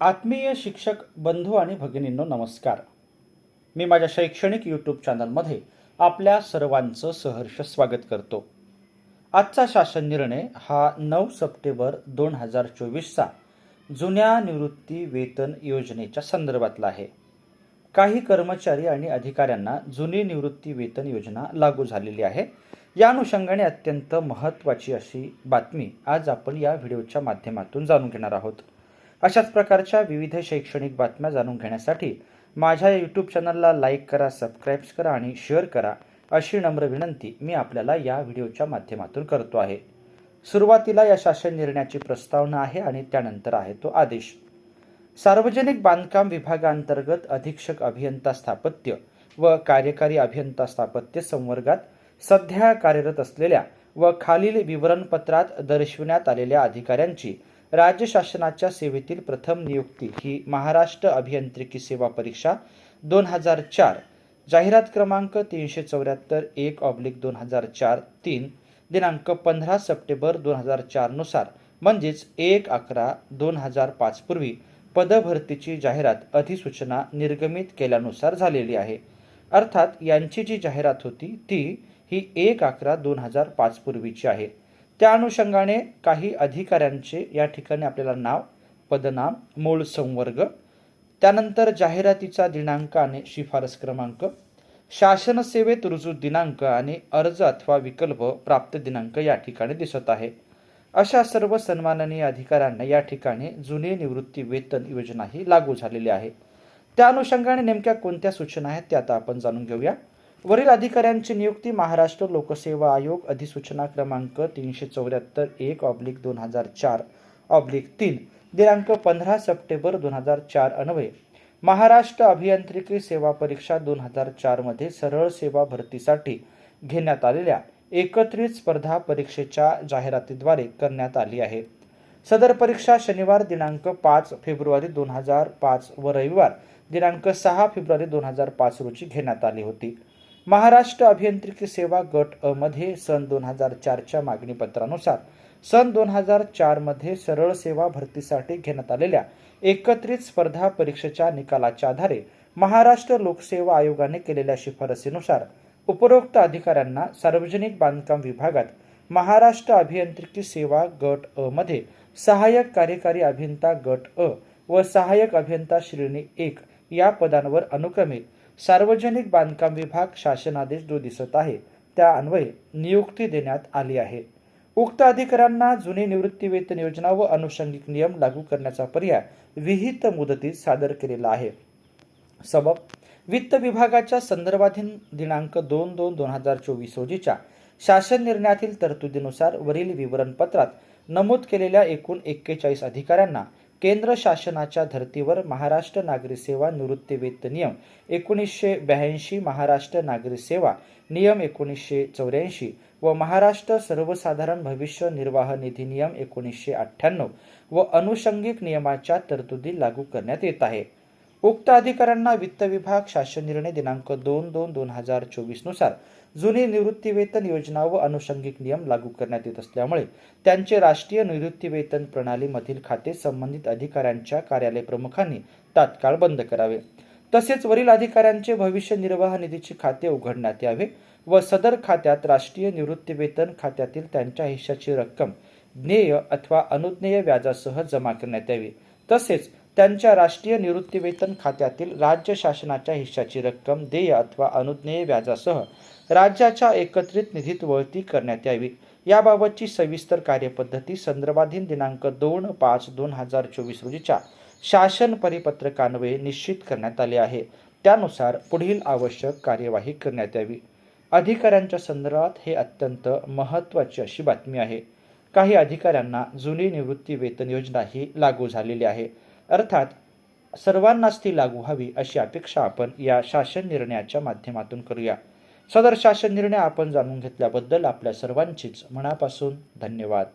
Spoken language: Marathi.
आत्मीय शिक्षक बंधू आणि भगिनींनो नमस्कार. मी माझ्या शैक्षणिक यूट्यूब चॅनलमध्ये आपल्या सर्वांचं सहर्ष स्वागत करतो. आजचा शासन निर्णय हा नऊ सप्टेंबर दोन हजार चोवीसचा जुन्या निवृत्ती वेतन योजनेच्या संदर्भातला आहे. काही कर्मचारी आणि अधिकाऱ्यांना जुनी निवृत्ती वेतन योजना लागू झालेली आहे. या अनुषंगाने अत्यंत महत्त्वाची अशी बातमी आज आपण या व्हिडिओच्या माध्यमातून जाणून घेणार आहोत. अशाच प्रकारच्या विविध शैक्षणिक बातम्या जाणून घेण्यासाठी माझ्या यूट्यूब चॅनलला लाईक करा सबस्क्राईब करा आणि शेअर करा अशी नम्र विनंती मी आपल्याला या व्हिडिओच्या माध्यमातून करतो आहे. सुरुवातीला या शासन निर्णयाची प्रस्तावना आहे आणि त्यानंतर आहे तो आदेश. सार्वजनिक बांधकाम विभागांतर्गत अधीक्षक अभियंता स्थापत्य व कार्यकारी अभियंता स्थापत्य संवर्गात सध्या कार्यरत असलेल्या व खालील विवरणपत्रात दर्शविण्यात आलेल्या अधिकाऱ्यांची राज्य शासनाच्या सेवेतील प्रथम नियुक्ती ही महाराष्ट्र अभियांत्रिकी सेवा परीक्षा दोन हजार चार जाहिरात क्रमांक तीनशे चौऱ्याहत्तर एक ऑब्लिक दोन हजार चार तीन दिनांक पंधरा सप्टेंबर दोन हजार चारनुसार म्हणजेच एक अकरा दोन हजार पाच पूर्वी पदभरतीची जाहिरात अधिसूचना निर्गमित केल्यानुसार झालेली आहे. अर्थात यांची जी जाहिरात होती ती ही एक अकरा दोन हजार पाचपूर्वीची आहे. त्या अनुषंगाने काही अधिकाऱ्यांचे या ठिकाणी आपल्याला नाव पदनाम मूळ संवर्ग त्यानंतर जाहिरातीचा दिनांक आणि शिफारस क्रमांक शासन सेवेत रुजू दिनांक आणि अर्ज अथवा विकल्प प्राप्त दिनांक या ठिकाणी दिसत आहे. अशा सर्व सन्माननीय अधिकाऱ्यांना या ठिकाणी जुने निवृत्ती वेतन योजना ही लागू झालेली आहे. त्या अनुषंगाने नेमक्या कोणत्या सूचना आहेत त्या आता आपण जाणून घेऊया. वरील अधिकाऱ्यांची नियुक्ती महाराष्ट्र लोकसेवा आयोग अधिसूचना क्रमांक तीनशे चौऱ्याहत्तर एक ऑब्लिक दोन हजार चार ऑब्लिक तीन दिनांक पंधरा सप्टेंबर दोन हजार चार अन्वये. महाराष्ट्र अभियांत्रिकी सेवा परीक्षा दोन हजार चारमध्ये सरळ सेवा भरतीसाठी घेण्यात आलेल्या एकत्रित स्पर्धा परीक्षेच्या जाहिरातीद्वारे करण्यात आली आहे. सदर परीक्षा शनिवार दिनांक पाच फेब्रुवारी दोन हजार पाच व रविवार दिनांक सहा फेब्रुवारी दोन हजार पाच रोजी घेण्यात आली होती. महाराष्ट्र अभियांत्रिकी सेवा गट अ मध्ये सन दोन हजार चारच्या मागणीपत्रानुसार सन दोन हजार चारमध्ये सरळ सेवा भरतीसाठी घेण्यात आलेल्या एकत्रित स्पर्धा परीक्षेच्या निकालाच्या आधारे महाराष्ट्र लोकसेवा आयोगाने केलेल्या शिफारसीनुसार उपरोक्त अधिकाऱ्यांना सार्वजनिक बांधकाम विभागात महाराष्ट्र अभियांत्रिकी सेवा गट अ मध्ये सहाय्यक कार्यकारी अभियंता गट अ व सहाय्यक अभियंता श्रेणी एक या पदांवर अनुक्रमे सार्वजनिक बांधकाम विभाग शासनादेश जो दिसत आहे त्या अन्वये नियुक्ती देण्यात आली आहे. उक्त अधिकाऱ्यांना जुनी निवृत्ती वेतन योजना व अनुषंगिक नियम लागू करण्याचा पर्याय विहित मुदतीत सादर केलेला आहे. सबब वित्त विभागाच्या संदर्भाधीन दिनांक दोन दोन दोन हजार चोवीस रोजीच्या शासन निर्णयातील तरतुदीनुसार वरील विवरणपत्रात नमूद केलेल्या एकूण एक्केचाळीस अधिकाऱ्यांना केंद्र शासनाच्या धर्तीवर महाराष्ट्र नागरी सेवा निवृत्ती वेतन नियम एकोणीसशे ब्याऐंशी महाराष्ट्र नागरी सेवा नियम एकोणीसशे चौऱ्याऐंशी व महाराष्ट्र सर्वसाधारण भविष्य निर्वाह निधी नियम एकोणीसशे अठ्ठ्याण्णव व अनुषंगिक नियमाच्या तरतुदी लागू करण्यात येत आहे. उक्त अधिकाऱ्यांना वित्त विभाग शासन निर्णय दिनांक दोन दोन दोन हजार चोवीसनुसार जुनी निवृत्ती वेतन योजना व अनुषंगिक नियम लागू करण्यात येत असल्यामुळे त्यांचे राष्ट्रीय निवृत्ती वेतन प्रणालीमधील खाते संबंधित अधिकाऱ्यांच्या कार्यालय प्रमुखांनी तात्काळ बंद करावे. तसेच वरील अधिकाऱ्यांचे भविष्य निर्वाह निधीचे खाते उघडण्यात यावे व सदर खात्यात राष्ट्रीय निवृत्ती वेतन खात्यातील त्यांच्या हिश्शाची रक्कम ज्ञेय अथवा अनुज्ञेय व्याजासह जमा करण्यात यावी. तसेच त्यांच्या राष्ट्रीय निवृत्तीवेतन खात्यातील राज्य शासनाच्या हिश्शाची रक्कम देय अथवा अनुज्ञेय व्याजासह राज्याच्या एकत्रित निधीत वळती करण्यात यावी. याबाबतची सविस्तर कार्यपद्धती संदर्भाधीन दिनांक दोन पाच दोन हजार चोवीस रोजीच्या शासन परिपत्रकान्वये निश्चित करण्यात आले आहे. त्यानुसार पुढील आवश्यक कार्यवाही करण्यात यावी. अधिकाऱ्यांच्या संदर्भात हे अत्यंत महत्त्वाची अशी बातमी आहे. काही अधिकाऱ्यांना जुनी निवृत्ती वेतन योजना ही लागू झालेली आहे. अर्थात सर्वांनाच ती लागू व्हावी अशी अपेक्षा आपण या शासन निर्णयाच्या माध्यमातून करूया. सदर शासन निर्णय आपण जाणून घेतल्याबद्दल आपल्या सर्वांचीच मनापासून धन्यवाद.